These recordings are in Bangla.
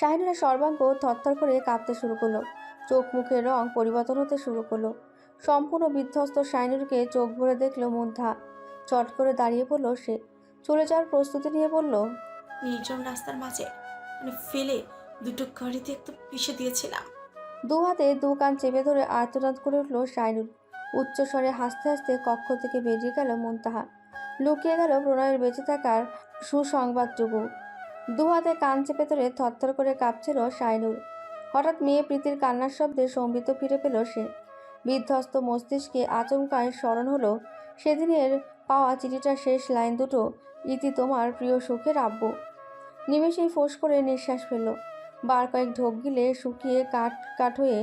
শাহিনুরের সর্বাঙ্গ থরথর করে কাঁপতে শুরু করল। চোখ মুখের রং পরিবর্তন হতে শুরু করল। সম্পূর্ণ বিধ্বস্ত শাহিনুরকে চোখ ভরে দেখল মুগ্ধা। চট করে দাঁড়িয়ে পড়ল সে। চলে যাওয়ার প্রস্তুতি নিয়ে বলল নির্জন রাস্তার মাঝে মানে ফেলে দুটো গাড়িতে একটু পিষে দিয়েছিলাম। দু হাতে দু কান চেপে ধরে আর্তনাদ করে উঠল শাইনুর উচ্চস্বরে হাসতে হাসতে কক্ষ থেকে বেরিয়ে গেল মুনতাহা লুকিয়ে গেল প্রণয়ের বেঁচে থাকার সুসংবাদটুকু। দু হাতে কান চেপে ধরে থরথর করে কাঁপছিল শাইনুর। হঠাৎ মেয়ে প্রীতির কান্নার শব্দে সম্বিত ফিরে পেল সে। বিধ্বস্ত মস্তিষ্কে আচমকায় স্মরণ হলো সেদিনের পাওয়া চিঠিটার শেষ লাইন দুটো, ইতি তোমার প্রিয় সুখের আব্বু। নিমেষেই ফোঁস করে নিঃশ্বাস ফেলল। বার কয়েক ঢোক গিলে শুকিয়ে কাঠ কাঠ হয়ে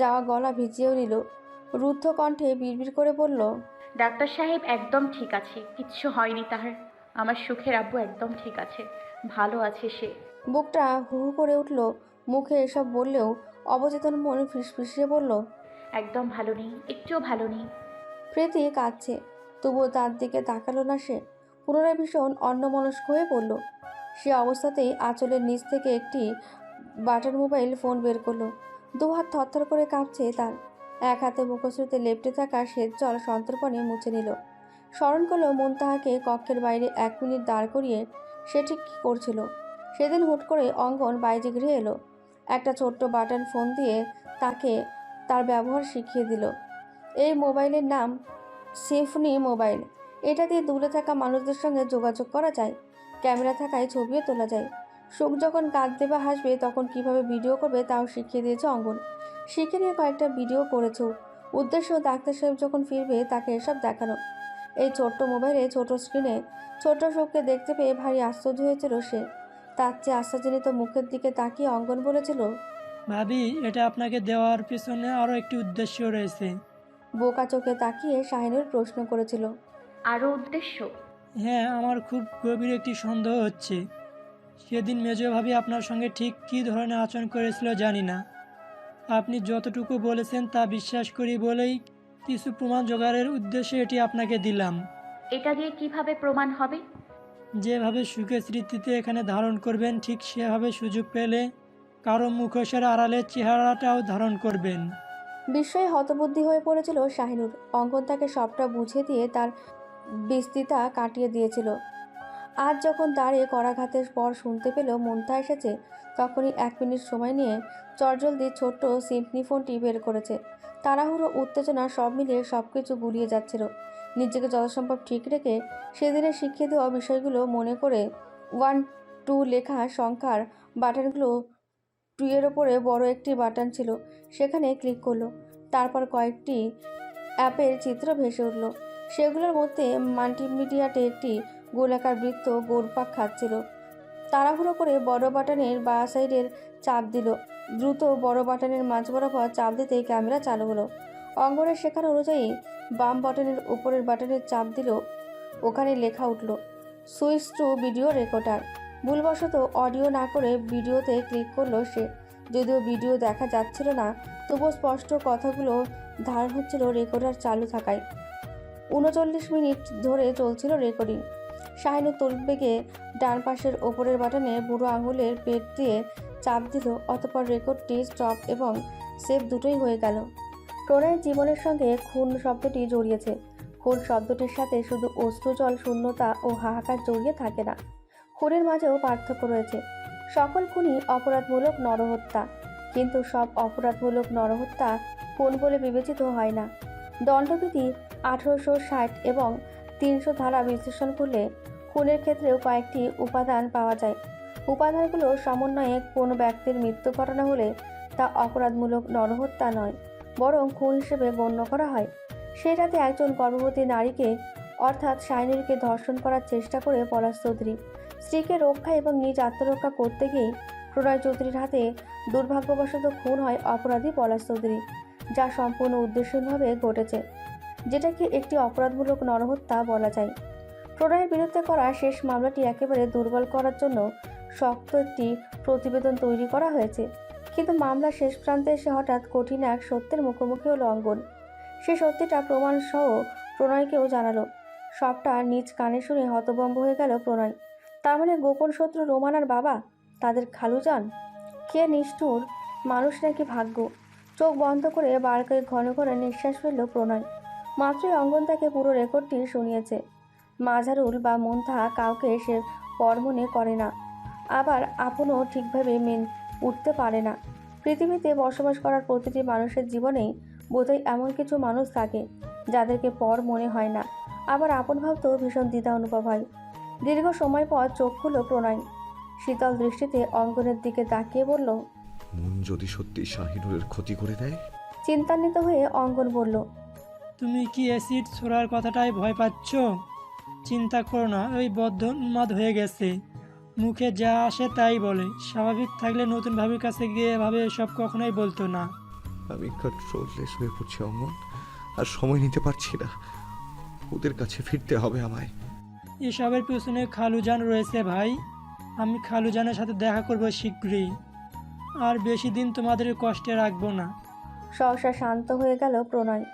যাওয়া গলা ভিজিয়েও নিল। রুদ্ধ কণ্ঠে বিড়বিড় করে বলল, ডাক্তার সাহেব, একদম ঠিক আছে। কিচ্ছু হয়নি তাহার। আমার সুখের আব্বু একদম ঠিক আছে। ভালো আছে সে। বুকটা হু হু করে উঠল মুখে এসব বললেও অবচেতন মন ফিসফিসিয়ে বলল একদম ভালো নেই একটুও ভালো নেই। প্রীতি কাঁদছে তবুও তার দিকে তাকালো না সে। পুনরায় ভীষণ অন্যমনস্ক হয়ে পড়ল। সে অবস্থাতেই আঁচলের নিচ থেকে একটি বাটন মোবাইল ফোন বের করল। দু হাত থরথর করে কাঁপছে তার। এক হাতে মুখশ্রীতে লেপটে থাকা শ্বেত জল সন্তর্পণে মুছে নিল। স্মরণ করল মন তাহাকে কক্ষের বাইরে এক মিনিট দাঁড় করিয়ে সে ঠিক কী করছিল? সেদিন হুট করে অঙ্গন বাইরে গৃহে এলো। একটা ছোট্ট বাটন ফোন দিয়ে তাকে তার ব্যবহার শিখিয়ে দিল। এই মোবাইলের নাম সিম্ফনি মোবাইল। এটা দিয়ে দূরে থাকা মানুষদের সঙ্গে যোগাযোগ করা যায়। ক্যামেরা থাকায় ছবিও তোলা যায়। সুখ যখন কাঁদতে বা হাসবে, তখন কীভাবে ভিডিও করবে তাও শিখিয়ে দিয়েছে অঙ্গন। শিখে নিয়ে কয়েকটা ভিডিও করেছেও উদ্দেশ্য ডাক্তার সাহেব যখন ফিরবে, তাকে এসব দেখানো। এই ছোট্ট মোবাইলে ছোট স্ক্রিনে ছোট্ট শোককে দেখতে পেয়ে ভারী আশ্চর্য হয়েছিল সে। তার চেয়ে আশ্চর্যজনিত মুখের দিকে তাকিয়ে অঙ্গন বলেছিল ভাবি এটা আপনাকে দেওয়ার পিছনে আরও একটি উদ্দেশ্য রয়েছে। বোকা চোখে তাকিয়ে শাহিনুর প্রশ্ন করেছিল আরও উদ্দেশ্য? হ্যাঁ আমার খুব গভীর একটি সন্দেহ হচ্ছে। সেদিন মেজ ভাবি আপনার সঙ্গে ঠিক কী ধরনের আচরণ করেছিল জানি না। আপনি যতটুকু বলেছেন তা বিশ্বাস করি বলেই কিছু প্রমাণ জোগাড়ের উদ্দেশ্যে এটি আপনাকে দিলাম। এটা দিয়ে কীভাবে প্রমাণ হবে? যেভাবে সুখের স্মৃতিতে এখানে ধারণ করবেন ঠিক সেভাবে সুযোগ পেলে কারও মুখোশের আড়ালে চেহারাটাও ধারণ করবেন। বিস্ময়ে হতবুদ্ধি হয়ে পড়েছিল শাহিনুর। অঙ্কন তাকে সবটা বুঝিয়ে দিয়ে তার বিস্তৃতা কাটিয়ে দিয়েছিল। আজ যখন দাঁড়িয়ে করাঘাতের পর শুনতে পেল মনটা এসেছে, তখনই এক মিনিট সময় নিয়ে চটজলদি ছোট্ট সিম্পনি ফোনটি বের করেছে। তাড়াহুড়ো, উত্তেজনা সব মিলিয়ে সব কিছু গুলিয়ে যাচ্ছিল। নিজেকে যথাসম্ভব ঠিক রেখে সেদিনে শিখিয়ে দেওয়া বিষয়গুলো মনে করে ওয়ান, টু লেখা সংখ্যার বাটনগুলো টু এর ওপরে বড় একটি বাটন ছিল, সেখানে ক্লিক করল। তারপর কয়েকটি অ্যাপের চিত্র ভেসে উঠল। সেগুলোর মধ্যে মাল্টিমিডিয়াতে একটি গোলাকার বৃত্ত গোলপাক খাচ্ছিল। তাড়াহুড়ো করে বড় বাটনের বা সাইডের চাপ দিল। দ্রুত বড় বাটনের মাঝ বরাবর চাপ দিতে ক্যামেরা চালু হলো। অঙ্গনের শেখার অনুযায়ী বাম বাটনের উপরের বাটনের চাপ দিল। ওখানে লেখা উঠল, সুইচ টু ভিডিও রেকর্ডার। ভুলবশত অডিও না করে ভিডিওতে ক্লিক করল সে। যদিও ভিডিও দেখা যাচ্ছিল না, তবুও স্পষ্ট কথাগুলো ধারণ হচ্ছিল রেকর্ডার চালু থাকায়। উনচল্লিশ মিনিট ধরে চলছিল রেকর্ডিং। শাহিনু তলবেগে ডান পাশের ওপরের বাটনে বুড়ো আঙুলের পেট দিয়ে চাপ দিল, অতপর রেকর্ডটি স্টপ এবং সেভ দুটোই হয়ে গেল। প্রণয়ের জীবনের সঙ্গে খুন শব্দটি জড়িয়েছে। খুন শব্দটির সাথে শুধু অশ্রুজল শূন্যতা ও হাহাকার জড়িয়ে থাকে না। খুনের মাঝেও পার্থক্য রয়েছে। সকল খুনই অপরাধমূলক নরহত্যা। কিন্তু সব অপরাধমূলক নরহত্যা খুন বলে বিবেচিত হয় না। দণ্ডবিধি আঠারোশো ষাট এবং তিনশো ধারা বিশ্লেষণ করলে খুনের ক্ষেত্রেও কয়েকটি উপাদান পাওয়া যায়। উপাদানগুলো সমন্বয়ে কোনো ব্যক্তির মৃত্যু ঘটনা হলে তা অপরাধমূলক নরহত্যা নয়, বরং খুন হিসেবে গণ্য করা হয়। সেই রাতে একজন গর্ভবতী নারীকে, অর্থাৎ শাইনুরকে ধর্ষণ করার চেষ্টা করে পলাশ চৌধুরী। স্ত্রীকে রক্ষা এবং নিজ আত্মরক্ষা করতে গিয়েই প্রণয় চৌধুরীর হাতে দুর্ভাগ্যবশত খুন হয় অপরাধী পলাশ চৌধুরী, যা সম্পূর্ণ উদ্দেশ্যহীনভাবে ঘটেছে, যেটাকে একটি অপরাধমূলক নরহত্যা বলা যায়। প্রণয়ের বিরুদ্ধে করা শেষ মামলাটি একেবারে দুর্বল করার জন্য শক্ত একটি প্রতিবেদন তৈরি করা হয়েছে। কিন্তু মামলার শেষ প্রান্তে এসে হঠাৎ কঠিন এক সত্যের মুখোমুখি হলো অঙ্গন। সে সত্যিটা প্রমাণ সহ প্রণয়কেও জানালো। সবটা নিজ কানে শুনে হতভম্ব হয়ে গেল প্রণয়। তার মানে গোপন শত্রু রোমানার বাবা? তাদের খালুজান কে নিষ্ঠুর? মানুষ নাকি ভাগ্য? চোখ বন্ধ করে বার ঘন ঘন নিঃশ্বাস ফেলল প্রণয়। মাত্রই অঙ্গন তাকে পুরো রেকর্ডটি শুনিয়েছে। মাঝারুল বা মন্থা কাউকে সে পর মনে করে না। আবার আপনও ঠিকভাবে মেন উঠতে পারে না। পৃথিবীতে বসবাস করার প্রতিটি মানুষের জীবনেই বোধহয় এমন কিছু মানুষ থাকে যাদেরকে পর মনে হয় না। আবার আপন ভাবতেও ভীষণ দ্বিধা অনুভব হয়। দীর্ঘ সময় পর চোখ খুলো প্রণয়। শীতল দৃষ্টিতে অঙ্গনের দিকে তাকিয়ে বলল মন যদি সত্যি শাহিনুরের ক্ষতি করে দেয়? চিন্তান্বিত হয়ে অঙ্গন বলল তুমি কি অ্যাসিড ছোড়ার কথাটাই ভয় পাচ্ছ? চিন্তা করো না ওই বদ্ধ উন্মাদ হয়ে গেছে। মুখে যা আসে তাই বলে। স্বাভাবিক থাকলে নতুন ভাবির কাছে গিয়ে এভাবে এসব কখনোই বলতো না। আমি কন্ট্রোললেস হয়ে পড়ছি অঙ্গন আর সময় নিতে পারছি না। ওদের কাছে ফিরতে হবে আমায়। এসবের পেছনে খালুজান রয়েছে ভাই। আমি খালুজানের সাথে দেখা করব শীঘ্রই। আর বেশি দিন তোমাদের কষ্টে রাখব না। সহসা শান্ত হয়ে গেল প্রণয়।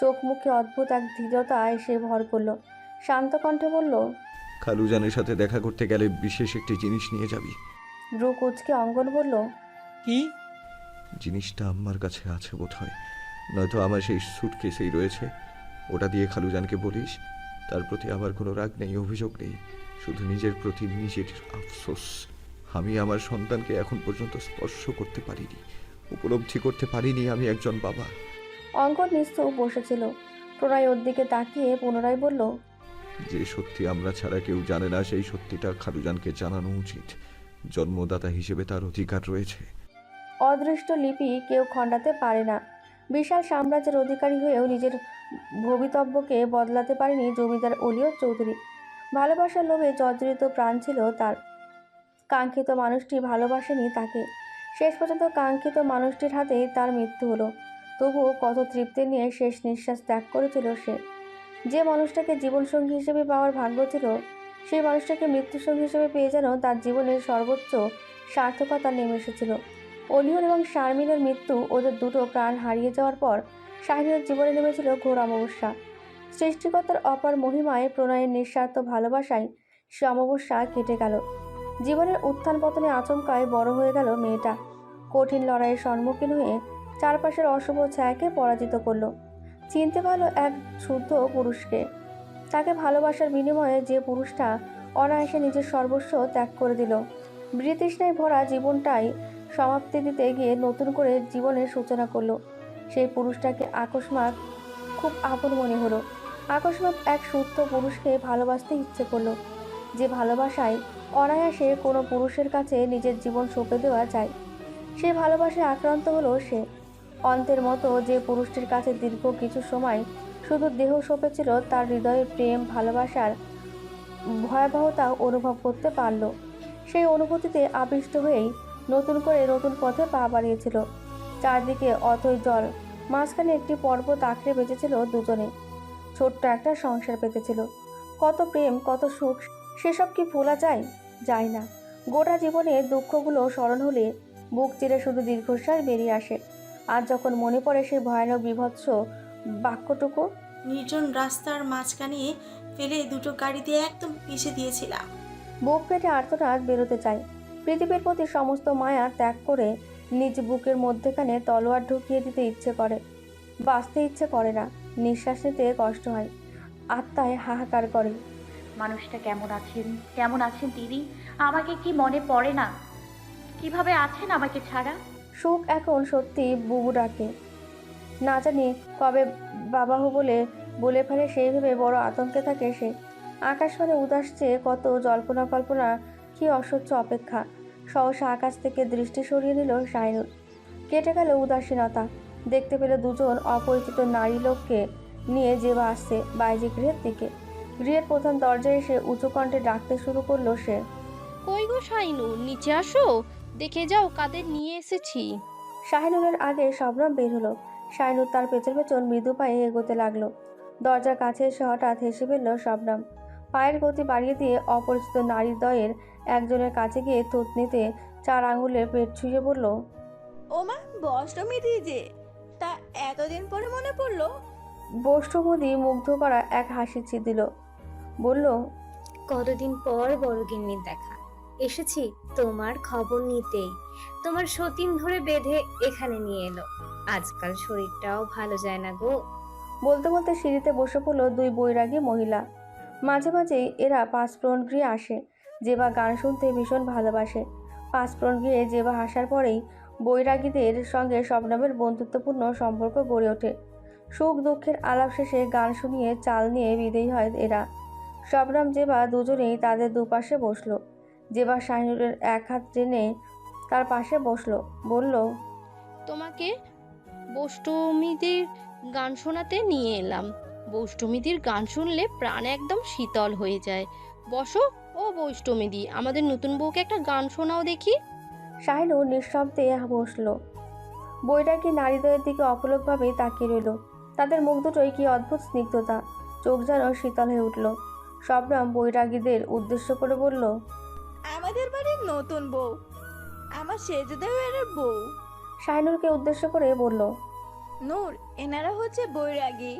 চোখ মুখে অদ্ভুত এক দৃঢ়তা এসে ভর করল। শান্ত কণ্ঠে বলল খালুজানের সাথে দেখা করতে গেলে বিশেষ একটি জিনিস নিয়ে যাবি। ব্রু কুচকে অঙ্গন বলল কি? জিনিসটা আমার কাছে আছে বোধ হয় নয়তো আমার সেই সুটকেসেই রয়েছে। ওটা দিয়ে খালুজানকে বলিস তার প্রতি আমার কোনো রাগ নেই অভিযোগ নেই। শুধু নিজের প্রতি নিজের আফসোস। আমি আমার সন্তানকে এখন পর্যন্ত স্পর্শ করতে পারিনি উপলব্ধি করতে পারিনি আমি একজন বাবা। অঙ্কন নিশ্চয় বসেছিল। প্রণয় ওর দিকে তাকিয়ে পুনরায় বলল যে সত্যি আমরা ছাড়া কেউ জানে না সেই সত্যিটা খালুজানকে জানানো উচিত। জন্মদাতা হিসেবে তার অধিকার রয়েছে। অদৃষ্ট লিপি কেউ খণ্ডাতে পারে না। বিশাল সাম্রাজ্যের অধিকারী হয়েও নিজের ভবিতব্যকে বদলাতে পারেনি জমিদার অলিয় চৌধুরী। ভালোবাসার লোভে জর্জরিত প্রাণ ছিল তার। কাঙ্ক্ষিত মানুষটি ভালোবাসেনি তাকে। শেষ পর্যন্ত কাঙ্ক্ষিত মানুষটির হাতেই তার মৃত্যু হলো। তবুও কত তৃপ্তি নিয়ে শেষ নিঃশ্বাস ত্যাগ করেছিল সে। যে মানুষটাকে জীবনসঙ্গী হিসেবে পাওয়ার ভাগ্য ছিল, সেই মানুষটাকে মৃত্যুসঙ্গী হিসেবে পেয়ে যেন তার জীবনের সর্বোচ্চ সার্থকতা নেমে এসেছিল। অলিয়ন এবং শারমিনের মৃত্যু ওদের দুটো প্রাণ হারিয়ে যাওয়ার পর শাহিনের জীবনে নেমেছিল ঘোর অমাবস্যা। সৃষ্টিকর্তার অপার মহিমায় প্রণয়ের নিঃস্বার্থ ভালোবাসায় সে অমাবস্যা কেটে গেল। জীবনের উত্থান পতনে আচমকায় বড় হয়ে গেল মেয়েটা। কঠিন লড়াইয়ের সম্মুখীন হয়ে চারপাশের অশুভ ছায়াকে পরাজিত করল। চিনতে পারল এক শুদ্ধ পুরুষকে। তাকে ভালোবাসার বিনিময়ে যে পুরুষটা অনায়াসে নিজের সর্বস্ব ত্যাগ করে দিল। বৃতৃষ্ণায় ভরা জীবনটাই সমাপ্তি দিতে গিয়ে নতুন করে জীবনের সূচনা করল। সেই পুরুষটাকে আকস্মাত খুব আপন মনে হলো। আকস্মাত এক শুদ্ধ পুরুষকে ভালোবাসতে ইচ্ছে করল। যে ভালোবাসায় অনায়াসে কোনো পুরুষের কাছে নিজের জীবন সঁপে দেওয়া যায় সেই ভালোবাসায় আক্রান্ত হলো সে। অন্তের মতো যে পুরুষটির কাছে দীর্ঘ কিছু সময় শুধু দেহ সঁপেছিল তার হৃদয়ে প্রেম, ভালোবাসার ভয়াবহতা অনুভব করতে পারল। সেই অনুভূতিতে আবিষ্ট হয়েই নতুন করে নতুন পথে পা বাড়িয়েছিল। চারদিকে অথই জল, মাঝখানে একটি পর্বত আঁকড়ে বেঁচেছিল দুজনে। ছোট্ট একটা সংসার পেতেছিল। কত প্রেম, কত সুখ, সেসব কি ভোলা যায়? যায় না। গোটা জীবনে দুঃখগুলো স্মরণ হলে বুক চিরে শুধু দীর্ঘশ্বাস বেরিয়ে আসে। আর যখন মনে পড়ে সেই ভয়ানক বিভৎস বাক্যটুকু নির্জন রাস্তার মাঝখানে ফেলে দুটো গাড়ি দিয়ে একদম পিষে দিয়েছিলাম বুক পেটে আর্তনাদ বেরোতে চাই পৃথিবীর প্রতি সমস্ত মায়া ত্যাগ করে নিজ বুকের মধ্যেখানে তলোয়ার ঢুকিয়ে দিতে ইচ্ছে করে। বাঁচতে ইচ্ছে করে না নিঃশ্বাস নিতে কষ্ট হয়। আত্মায় হাহাকার করে। মানুষটা কেমন আছেন? কেমন আছেন তিনি? আমাকে কি মনে পড়ে না? কীভাবে আছেন আমাকে ছাড়া? সুখ এখন সত্যি বুবু ডাকে। না জানি কবে বাবা হো বলে বলে ফেলে সেই ভেবে বড় আতঙ্কে থাকে সে। আকাশবাণী উদাস চেয়ে কত জল্পনা কল্পনা, কি অসহ্য অপেক্ষা। সহসা আকাশ থেকে দৃষ্টি সরিয়ে নিল শাহিনুর কেটে গেল উদাসীনতা। দেখতে পেল দুজন অপরিচিত নারী লোককে নিয়ে যে বা আসছে বাইরে গৃহের দিকে। গৃহের প্রধান দরজায় এসে উঁচু কণ্ঠে ডাকতে শুরু করল সে। কই গো শাইনু, নিচে আসো? দেখে যাও কাদের নিয়ে এসেছি। শাহিনুরের আগে শবনম বের হলো। শাহিনুর তার পেছন পেছন মৃদু পায়ে এগোতে লাগল। দরজার কাছে এসে হঠাৎ হেসে ফেলল শবনম। পায়ের গতি বাড়িয়ে দিয়ে অপরিচিত নারী দ্বয়ের একজনের কাছে গিয়ে থুতনিতে চার আঙুলের পেট ছুঁয়ে বলল ও মা বষ্টমী যে তা এতদিন পরে মনে পড়ল? বষ্টপতি মুগ্ধ করা এক হাসি ছি দিল। বলল কতদিন পর বড় গিন্নির দেখা? এসেছি তোমার খবর নিতেই। তোমার সতীন ধরে বেঁধে এখানে নিয়ে এলো। আজকাল শরীরটাও ভালো যায় না গো। বলতে বলতে সিঁড়িতে বসে পড়ল দুই বৈরাগী মহিলা। মাঝে মাঝেই এরা পাঁচফ্রন গৃহে আসে যেবা গান শুনতে ভীষণ ভালোবাসে। পাঁচফ্রন গৃহে যেবা আসার পরেই বৈরাগীদের সঙ্গে শবনমের বন্ধুত্বপূর্ণ সম্পর্ক গড়ে ওঠে। সুখ দুঃখের আলাপ শেষে গান শুনিয়ে চাল নিয়ে বিদেয়ী হয় এরা। শবনম যেবা দুজনেই তাদের দুপাশে বসল। যেবা শাহিনুরের এক হাত টেনে তার পাশে বসল বলল তোমাকে বষ্টমীদের গান শোনাতে নিয়ে এলাম। বৈষ্টমীদির গান শুনলে প্রাণ একদম শীতল হয়ে যায়। বসো ও বৈষ্টমীদি আমাদের নতুন বউকে একটা গান শোনাও দেখি। শাহিনুর নিঃশব্দে বসল। বৈরাগী নারীদ্বয়ের দিকে অপলকভাবে তাকিয়ে রইল। তাদের মুখ দুটোই কি অদ্ভুত স্নিগ্ধতা। চোখ যেন শীতল হয়ে উঠল। শবনম বৈরাগীদের উদ্দেশ্য করে বলল আমাদের বাড়ির নতুন বউ। আমার সেজদেবের বউ। শাহিনুরকে উদ্দেশ্য করে বলল নূর এনারা হচ্ছে বৈরাগী।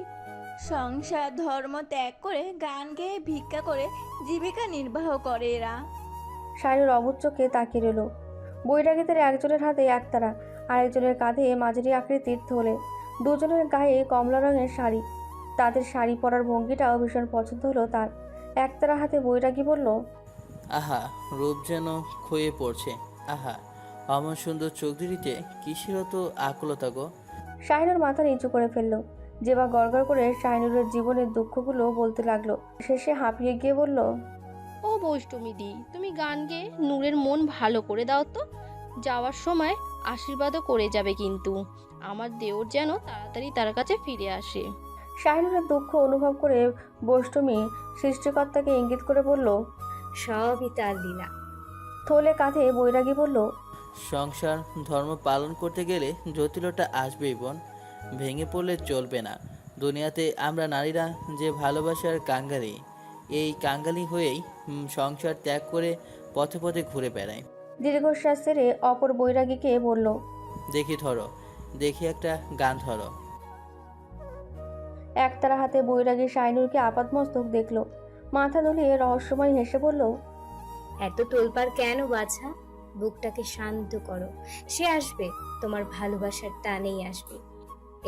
সংসার ধর্ম ত্যাগ করে গান গেয়ে ভিক্ষা করে জীবিকা নির্বাহ করে এরা। শাহিনুর অবুজ চোখে তাকিয়ে রইল। বৈরাগীদের একজনের হাতে একতারা আরেকজনের কাঁধে মাঝারি আকৃতির থলে দুজনের গায়ে কমলা রঙের শাড়ি। তাদের শাড়ি পরার ভঙ্গিটাও ভীষণ পছন্দ হলো তার। একতারা হাতে বৈরাগী বলল আহা রূপ যেন ক্ষয়ে পড়ছে। আহা অমন সুন্দর চোখ দুটিতে কিসের অত আকুলতা গো? শাহিনুর মাথা নিচু করে ফেলল। যেবা গড়গড় করে শাহিনুরের জীবনের দুঃখগুলো বলতে লাগল। শেষে হাঁপিয়ে গিয়ে বলল ও বৈষ্টমীদি তুমি গান গেয়ে নূরের মন ভালো করে দাও তো। যাওয়ার সময় আশীর্বাদও করে যাবে কিন্তু। আমার দেওর যেন তাড়াতাড়ি তার কাছে ফিরে আসে। শাহিনুরের দুঃখ অনুভব করে বৈষ্ণবী সৃষ্টিকর্তাকে ইঙ্গিত করে বলল সবই তার লীলা। থলে কাঁধে বৈরাগী বলল সংসার ধর্ম পালন করতে গেলে জটিলতা আসবেই বোন ভেঙে পড়লে চলবে না। দুনিয়াতে আমরা নারীরা যে ভালোবাসার কাঙ্গালি এই কাঙ্গালি হয়েই সংসার ত্যাগ করে পথে পথে ঘুরে বেড়াই। দীর্ঘশ্বাস ছেড়ে অপর বৈরাগীকে বলল দেখি ধরো দেখি একটা গান ধরো। একতারা হাতে বৈরাগী শাহিনুরকে আপাতমস্তক দেখল। মাথা দুলিয়ে রহস্যময় হেসে বলল এত তোলপার কেন বাছা? বুকটাকে শান্ত করো। সে আসবে তোমার ভালোবাসার টানেই আসবে।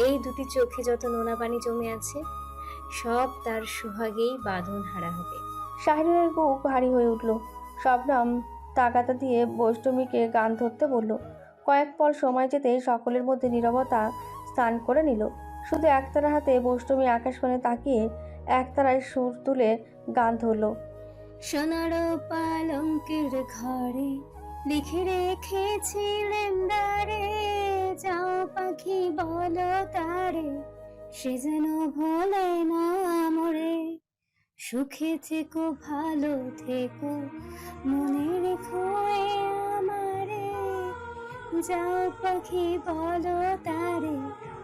এই দুটি চোখে যত নোনা পানি জমে আছে সব তার সুহাগেই বাঁধন হারা হবে। শাহিনুরের বুক ভারী হয়ে উঠল। শবনম তাগাতা দিয়ে বৈষ্টমীকে গান ধরতে বলল কয়েক পল সময় যেতে সকলের মধ্যে নীরবতা স্থান করে নিল। শুধু একতারা হাতে বৈষ্টমী আকাশবাণী তাকিয়ে একতারায় সুর তুলে গান ধরলো সোনার পালঙ্কের ঘরে লিখে রেখেছিলেন দারে যাও পাখি বলো তারে, সে যেন ভোলে না মরে। সুখে থেকো, ভালো থেকো মনে রেখো আমারে। যাও পাখি বলো তারে,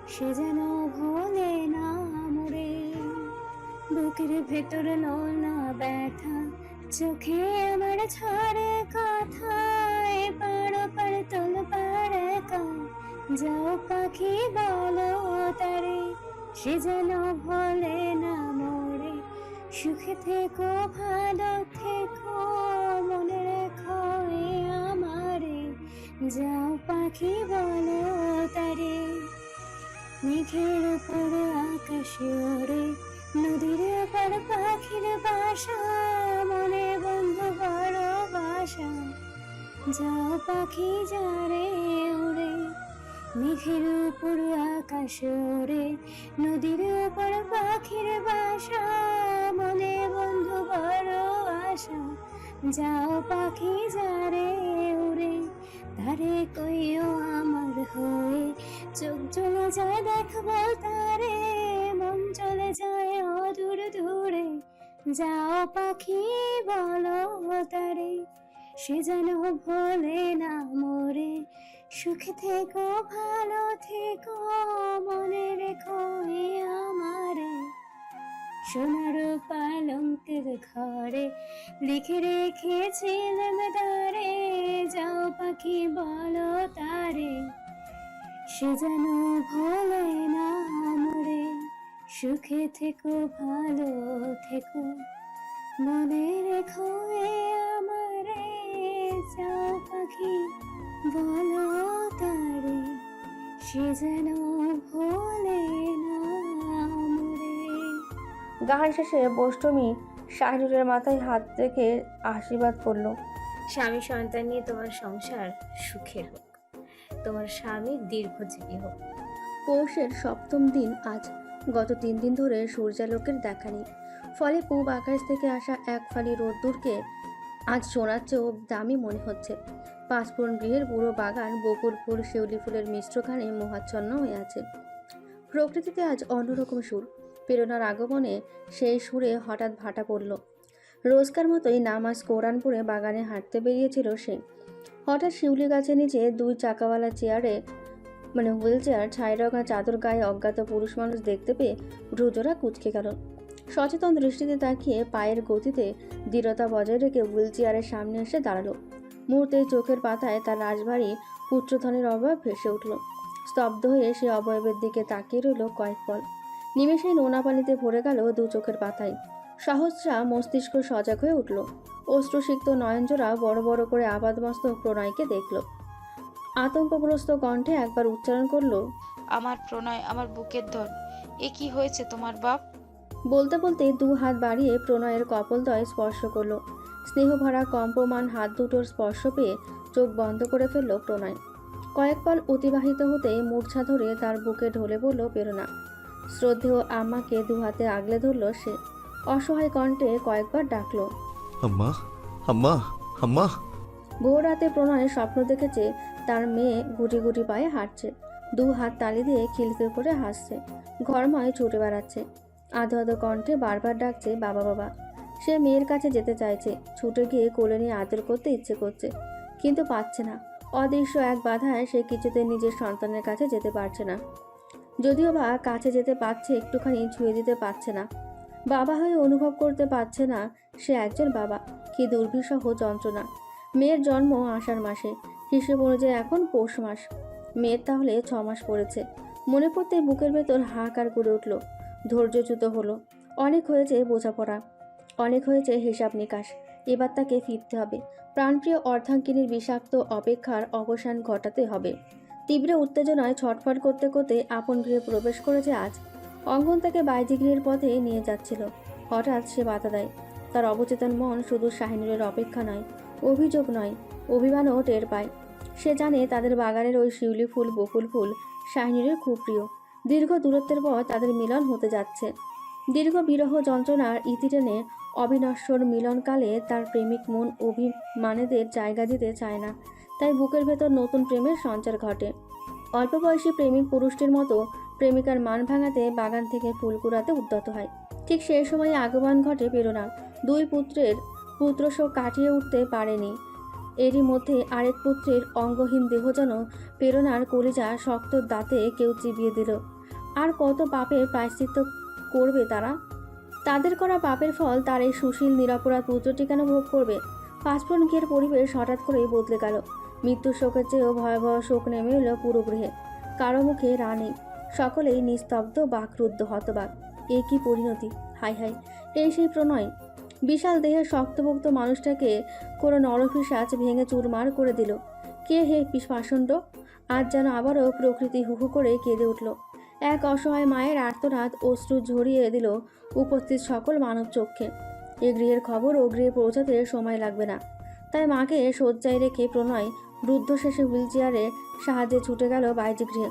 সে যেন ভোলে না বুকের ভেতর নোনা ব্যথা, চোখে আমার ছড়ে কথা, এপার ওপার তোল পার যাও পাখি, বলো তারে, সে যেন ভোলে না মরে। সুখে থেকো, ভালো থেকো, মনে রেখো আমারে। যাও পাখি, বলো তারে, মেঘের উপর আকাশে ওরে নদীর উপর পাখির বাসা, মনে বন্ধু বড় বাসা যাও পাখি যারে উড়ে, মেঘের উপর আকাশ ওরে নদীর উপর পাখির বাসা, মনে বন্ধু বড় আশা যাও পাখি যারে উড়ে, তারে কইও আমার হয়ে। চোখ চলে যায় দেখব তারে। যায় অদূর দূরে যাও পাখি, বলো তারে, সে যেন ভোলে না মোরে। সুখে থেকো, ভালো থেকো, মনে রেখো আমারে। সোনার পালঙ্কের ঘরে লিখে রেখেছিলাম তারে, যাও পাখি, বলো তারে, সে যেন ভোলে না সুখে থেকো ভালো থেকো। মনে রেখো আমার যাও পাখি বলো তারে সে যেন ভোলে না গান শেষে বষ্টমী শাহরুরের মাথায় হাত রেখে আশীর্বাদ করল। স্বামী সন্তান নিয়ে তোমার সংসার সুখের হোক তোমার স্বামী দীর্ঘজীবী হোক। পৌষের সপ্তম দিন আজ গত তিন দিন ধরে সূর্যালোকের দেখা নেই। ফলে পূব আকাশ থেকে আসা এক ফালি রোদ্দুরকে আজ সোনার চেয়েও দামি মনে হচ্ছে। পাঁচফোড়ন গৃহের পুরো বাগান বকুল ফুল, শিউলি ফুলের মিশ্রখানে মোহাচ্ছন্ন হয়ে আছে। প্রকৃতিতে আজ অন্যরকম সুর। প্রেরণার আগমনে সেই সুরে হঠাৎ ভাটা পড়ল। রোজকার মতোই নামাজ কোরআন বাগানে হাঁটতে বেরিয়েছিল সে। হঠাৎ শিউলি গাছের নিচে দুই চাকাওয়ালা চেয়ারে মানে হুইল চেয়ার ছাই রঙা, চাদর গায়ে অজ্ঞাত পুরুষ মানুষ দেখতে পেয়ে ভ্রুজোরা কুচকে গেল। সচেতন দৃষ্টিতে তাকিয়ে পায়ের গতিতে দৃঢ়তা বজায় রেখে হুইল চেয়ারের সামনে এসে দাঁড়াল। মুহূর্তে চোখের পাতায় তার রাজবাড়ি পুত্রধনের অভাব ভেসে উঠল। স্তব্ধ হয়ে সে অবয়বের দিকে তাকিয়ে রইল কয়েক পল। নিমেষেই নোনা পানিতে ভরে গেল দু চোখের পাতায়। সহস্রা মস্তিষ্ক সজাগ হয়ে উঠল। অশ্রুসিক্ত নয়নজোড়া বড় বড় করে আপাদমস্তক প্রণয়কে দেখল। আতঙ্কগ্রস্ত কণ্ঠে একবার উচ্চারণ করল আমার প্রণয় আমার বুকের ধন। এ কি হয়েছে তোমার বাপ? বলতে বলতে দু হাত বাড়িয়ে প্রণয়ের কপলদয় স্পর্শ করল। স্নেহভরা কম্পমান হাত দুটোর স্পর্শ পেয়ে চোখ বন্ধ করে ফেলল প্রণয়। কয়েক পল অতিবাহিত হতেই মূর্ছা ধরে তার বুকে ঢলে পড়ল প্রেরণা। শ্রদ্ধেয় আম্মাকে দু হাতে আগলে ধরল সে। অসহায় কণ্ঠে কয়েকবার ডাকলো আম্মা আম্মা আম্মা! ভোর রাতে প্রণয় স্বপ্ন দেখেছে তার মেয়ে গুটি গুটি পায়ে হাঁটছে। দু হাত তালি দিয়ে খিলখিল করে হাসছে। ঘরময় ছুটে বেড়াচ্ছে। আধো আধো কণ্ঠে বারবার ডাকছে, বাবা বাবা। সে মেয়ের কাছে যেতে চাইছে। ছুটে গিয়ে কোলে নিয়ে আদর করতে ইচ্ছে করছে, কিন্তু পাচ্ছে না। অদৃশ্য এক বাধায় সে কিছুতে নিজের সন্তানের কাছে যেতে পারছে না। যদিও বা কাছে যেতে পারছে, একটুখানি ছুঁয়ে দিতে পারছে না। বাবা হয়ে অনুভব করতে পারছে না সে একজন বাবা। কি দুর্বিষহ যন্ত্রণা। মেয়ের জন্ম আষাঢ় মাসে। হিসেব অনুযায়ী এখন পৌষ মাস। মেয়ের তাহলে ছ মাস পড়েছে। মনে পড়তে বুকের ভেতর হাহাকার করে উঠল। ধৈর্যচ্যুত হলো। অনেক হয়েছে বোঝাপড়া। অনেক হয়েছে হিসাব নিকাশ। এবার তাকে ফিরতে হবে। প্রাণপ্রিয় অর্ধাঙ্কিনীর বিষাক্ত অপেক্ষার অবসান ঘটাতে হবে। তীব্র উত্তেজনায় ছটফট করতে করতে আপন গৃহে প্রবেশ করেছে আজ। অঙ্গন তাকে বাইজি পথে নিয়ে যাচ্ছিল। হঠাৎ সে বাধা দেয়। তার অবচেতন মন শুধু শাহিনুরের অপেক্ষা নয়, অভিযোগ নয়। অভিমানও টের পায়। সে জানে তাদের বাগানের ওই শিউলি ফুল, বকুল ফুল শাহিনুরের খুব প্রিয়। দীর্ঘ দূরত্বের পর তাদের মিলন হতে যাচ্ছে। দীর্ঘ বিরহ যন্ত্রণার ইতি টেনে অবিনশ্বর মিলনকালে তার প্রেমিক মন অভিমানেদের জায়গা দিতে চায় না। তাই বুকের ভেতর নতুন প্রেমের সঞ্চার ঘটে। অল্প বয়সী প্রেমিক পুরুষটির মতো প্রেমিকার মান ভাঙাতে বাগান থেকে ফুল কুড়াতে উদ্যত হয়। ঠিক সেই সময় আগমন ঘটে প্রেরণা দুই পুত্রের পুত্রশোক কাটিয়ে উঠতে পারেনি। এরই মধ্যে আরেক পুত্রের অঙ্গহীন দেহ যেন প্রেরণার কলিজা শক্ত দাঁতে কেউ চিবিয়ে দিল। আর কত পাপের প্রায়শ্চিত্ত করবে তারা? তাদের করা পাপের ফল তার এই সুশীল নিরপরাধ পুত্রটি কেন ভোগ করবে? পাঁচফোড়ন ঘের পরিবেশ হঠাৎ করেই বদলে গেল। মৃত্যুর শোকের চেয়েও ভয়াবহ শোক নেমে এলো পুরো গৃহে। কারও মুখে রানী, সকলেই নিস্তব্ধ, বাকরুদ্ধ, হতবাক। এ কি পরিণতি? হাই হাই এই সেই প্রণয়। বিশাল দেহের শক্তভুক্ত মানুষটাকে কোনো নরফিসাজ ভেঙে চুরমার করে দিল। কে হে পাষণ্ড আজ যেন আবারও প্রকৃতি হুহু করে কেঁদে উঠল। এক অসহায় মায়ের আর্তনাদ অশ্রু ঝরিয়ে দিল উপস্থিত সকল মানব চক্ষে। এ গৃহের খবর ও গৃহে পৌঁছাতে সময় লাগবে না। তাই মাকে শয্যায় রেখে প্রণয় রুদ্ধ শেষে হুইল চেয়ারে সাহায্যে ছুটে গেল বাইজি গৃহে।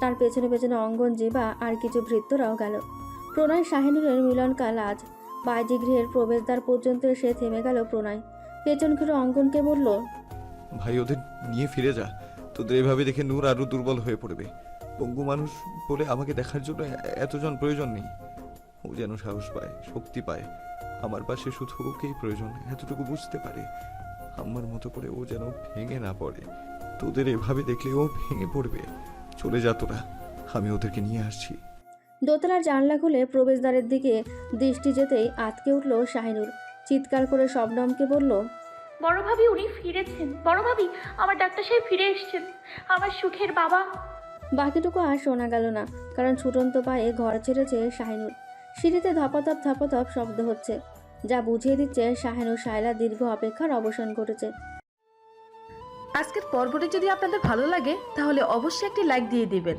তার পেছনে পেছনে অঙ্গন জিবা আর কিছু ভৃত্যরাও গেল। প্রণয় শাহিনুরের মিলনকাল আজ বাইজি গৃহের প্রবেশদ্বার পর্যন্ত এসে থেমে গেল প্রণয়। পেছন ঘিরে অঙ্গনকে বলল, ভাই, ওদের নিয়ে ফিরে যা। তোদের এভাবে দেখে নূর আরও দুর্বল হয়ে পড়বে। পঙ্গু মানুষ বলে আমাকে দেখার জন্য এতজন প্রয়োজন নেই। ও যেন সাহস পায়, শক্তি পায়। আমার পাশে শুধু ওকেই প্রয়োজন, এতটুকু বুঝতে পারে। আমার মতো করে ও যেন ভেঙে না পড়ে। তোদের এভাবে দেখলে ও ভেঙে পড়বে। চলে যা তোরা, আমি ওদেরকে নিয়ে আসছি। দোতলার জানলা খুলে প্রবেশদ্বারের দিকে দৃষ্টি যেতেই আটকে উঠল শাহিনুর। চিৎকার করে শবনমকে বলল বড় ভাবি উনি ফিরেছেন। বড় ভাবি আমার ডাক্তার সাহেব ফিরে এসেছেন। আমার সুখের বাবা। বাকিটুকু আর শোনা গেল না কারণ ছুটন্ত পায়ে ঘর ছেড়েছে শাহিনুর। সিঁড়িতে ধপাধপ ধপাধপ শব্দ হচ্ছে যা বুঝিয়ে দিচ্ছে শাহিনুর শায়লা দীর্ঘ অপেক্ষার অবসান ঘটেছে। আজকের পর্বটি যদি আপনাদের ভালো লাগে তাহলে অবশ্যই একটি লাইক দিয়ে দিবেন।